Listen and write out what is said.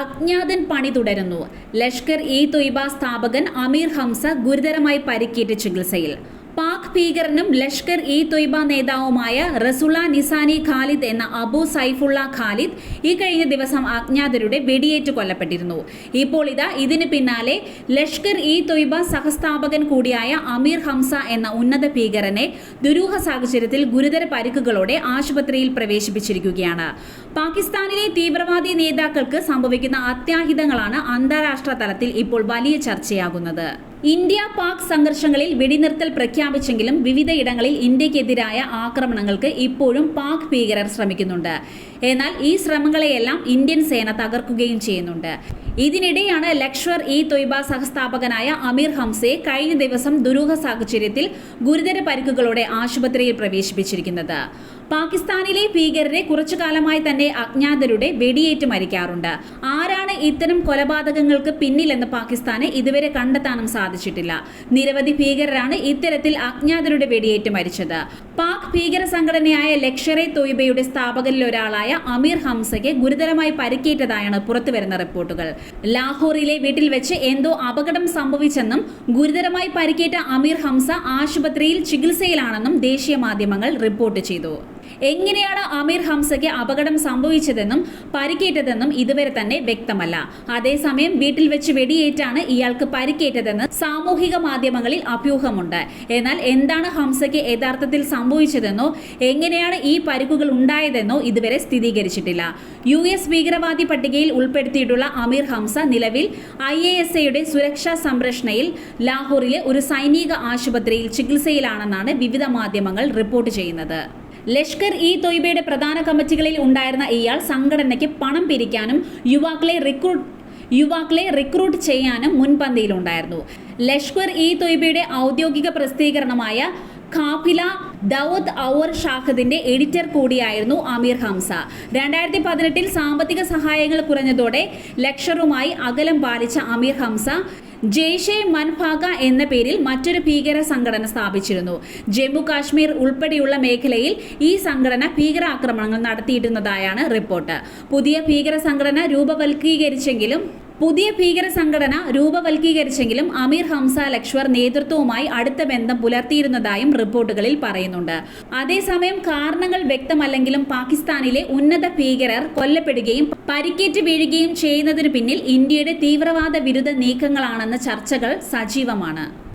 അജ്ഞാതൻ പണി തുടരുന്നു. ലഷ്കർ ഇ തൊയ്ബ സ്ഥാപകൻ അമീർ ഹംസ ഗുരുതരമായി പരിക്കേറ്റ് ചികിത്സയിൽ. പാക് ഭീകരനും ലഷ്കർ ഇ തൊയ്ബ നേതാവുമായ റസുള നിസാനി ഖാലിദ് എന്ന അബു സൈഫുള്ള ഖാലിദ് ഈ കഴിഞ്ഞ ദിവസം അജ്ഞാതരുടെ വെടിയേറ്റ് കൊല്ലപ്പെട്ടിരുന്നു. ഇപ്പോൾ ഇതാ ഇതിന് പിന്നാലെ ലഷ്കർ ഇ തൊയ്ബ സഹസ്ഥാപകൻ കൂടിയായ അമീർ ഹംസ എന്ന ഉന്നത ഭീകരനെ ദുരൂഹ സാഹചര്യത്തിൽ ഗുരുതര പരിക്കുകളോടെ ആശുപത്രിയിൽ പ്രവേശിപ്പിച്ചിരിക്കുകയാണ്. പാകിസ്ഥാനിലെ തീവ്രവാദി നേതാക്കൾക്ക് സംഭവിക്കുന്ന അത്യാഹിതങ്ങളാണ് അന്താരാഷ്ട്ര തലത്തിൽ ഇപ്പോൾ വലിയ ചർച്ചയാകുന്നത്. ഇന്ത്യ പാക് സംഘർഷങ്ങളിൽ വെടിനിർത്തൽ പ്രഖ്യാപിച്ചെങ്കിലും വിവിധയിടങ്ങളിൽ ഇന്ത്യക്കെതിരായ ആക്രമണങ്ങൾക്ക് ഇപ്പോഴും പാക് ഭീകരർ ശ്രമിക്കുന്നുണ്ട്. എന്നാൽ ഈ ശ്രമങ്ങളെയെല്ലാം ഇന്ത്യൻ സേന തകർക്കുകയും ചെയ്യുന്നുണ്ട്. ഇതിനിടെയാണ് ലക്ഷർ ഇ തൊയ്ബ സഹസ്ഥാപകനായ അമീർ ഹംസയെ കഴിഞ്ഞ ദിവസം ദുരൂഹ സാഹചര്യത്തിൽ ഗുരുതര പരിക്കുകളോടെ ആശുപത്രിയിൽ പ്രവേശിപ്പിച്ചിരിക്കുന്നത്. പാകിസ്ഥാനിലെ ഭീകരരെ കുറച്ചു കാലമായി തന്നെ അജ്ഞാതരുടെ വെടിയേറ്റ് മരിക്കാറുണ്ട്. ആരാണ് ഇത്തരം കൊലപാതകങ്ങൾക്ക് പിന്നിലെന്ന് പാകിസ്ഥാന് ഇതുവരെ കണ്ടെത്താനും സാധിച്ചിട്ടില്ല. നിരവധി ഭീകരരാണ് ഇത്തരത്തിൽ അജ്ഞാതരുടെ വെടിയേറ്റ് മരിച്ചത്. പാക് ഭീകര സംഘടനയായ ലക്ഷറെ തൊയ്ബയുടെ സ്ഥാപകരിൽ ഒരാളായ അമീർ ഹംസയ്ക്ക് ഗുരുതരമായി പരിക്കേറ്റതായാണ് പുറത്തുവരുന്ന റിപ്പോർട്ടുകൾ. ലാഹോറിലെ വീട്ടിൽ വെച്ച് എന്തോ അപകടം സംഭവിച്ചെന്നും ഗുരുതരമായി പരിക്കേറ്റ അമീർ ഹംസ ആശുപത്രിയിൽ ചികിത്സയിലാണെന്നും ദേശീയ മാധ്യമങ്ങൾ റിപ്പോർട്ട് ചെയ്തു. എങ്ങനെയാണ് അമീർ ഹംസയ്ക്ക് അപകടം സംഭവിച്ചതെന്നും പരിക്കേറ്റതെന്നും ഇതുവരെ തന്നെ വ്യക്തമല്ല. അതേസമയം വീട്ടിൽ വെച്ച് വെടിയേറ്റാണ് ഇയാൾക്ക് പരിക്കേറ്റതെന്ന് സാമൂഹിക മാധ്യമങ്ങളിൽ അഭ്യൂഹമുണ്ട്. എന്നാൽ എന്താണ് ഹംസയ്ക്ക് യഥാർത്ഥത്തിൽ സംഭവിച്ചതെന്നോ എങ്ങനെയാണ് ഈ പരിക്കുകൾ ഉണ്ടായതെന്നോ ഇതുവരെ സ്ഥിരീകരിച്ചിട്ടില്ല. യു എസ് ഭീകരവാദി പട്ടികയിൽ ഉൾപ്പെടുത്തിയിട്ടുള്ള അമീർ ഹംസ നിലവിൽ ഐ എ എസ് എയുടെ സുരക്ഷാ സംരക്ഷണയിൽ ലാഹോറിലെ ഒരു സൈനിക ആശുപത്രിയിൽ ചികിത്സയിലാണെന്നാണ് വിവിധ മാധ്യമങ്ങൾ റിപ്പോർട്ട് ചെയ്യുന്നത്. ലഷ്കർ ഇ തൊയ്ബയുടെ പ്രധാന കമ്മിറ്റികളിൽ ഉണ്ടായിരുന്ന ഇയാൾ സംഘടനയ്ക്ക് പണം പിരിക്കാനും യുവാക്കളെ റിക്രൂട്ട് യുവാക്കളെ റിക്രൂട്ട് ചെയ്യാനും മുൻപന്തിയിലുണ്ടായിരുന്നു. ലഷ്കർ ഇ തൊയ്ബയുടെ ഔദ്യോഗിക പ്രസിദ്ധീകരണമായ ഖാഫില ദൗദ് ഔർ ഷാഹദിന്റെ എഡിറ്റർ കൂടിയായിരുന്നു അമീർ ഹംസ രണ്ടായിരത്തി പതിനെട്ടിൽ സാമ്പത്തിക സഹായങ്ങൾ കുറഞ്ഞതോടെ ലക്ഷറുമായി അകലം പാലിച്ച അമീർ ഹംസ ജെയ്ഷെ മൻഫാഗ എന്ന പേരിൽ മറ്റൊരു ഭീകര സംഘടന സ്ഥാപിച്ചിരുന്നു. ജമ്മു കാശ്മീർ ഉൾപ്പെടെയുള്ള മേഖലയിൽ ഈ സംഘടന ഭീകരാക്രമണങ്ങൾ നടത്തിയിരുന്നതായാണ് റിപ്പോർട്ട്. പുതിയ ഭീകര സംഘടന രൂപവൽക്കീകരിച്ചെങ്കിലും പുതിയ ഭീകര സംഘടന രൂപവൽക്കീകരിച്ചെങ്കിലും അമീർ ഹംസ ലക്ഷ്വർ നേതൃത്വവുമായി അടുത്ത ബന്ധം പുലർത്തിയിരുന്നതായും റിപ്പോർട്ടുകളിൽ പറയുന്നുണ്ട്. അതേസമയം കാരണങ്ങൾ വ്യക്തമല്ലെങ്കിലും പാകിസ്ഥാനിലെ ഉന്നത ഭീകരർ കൊല്ലപ്പെടുകയും പരിക്കേറ്റ് വീഴുകയും ചെയ്യുന്നതിന് പിന്നിൽ ഇന്ത്യയുടെ തീവ്രവാദ വിരുദ്ധ നീക്കങ്ങളാണെന്ന ചർച്ചകൾ സജീവമാണ്.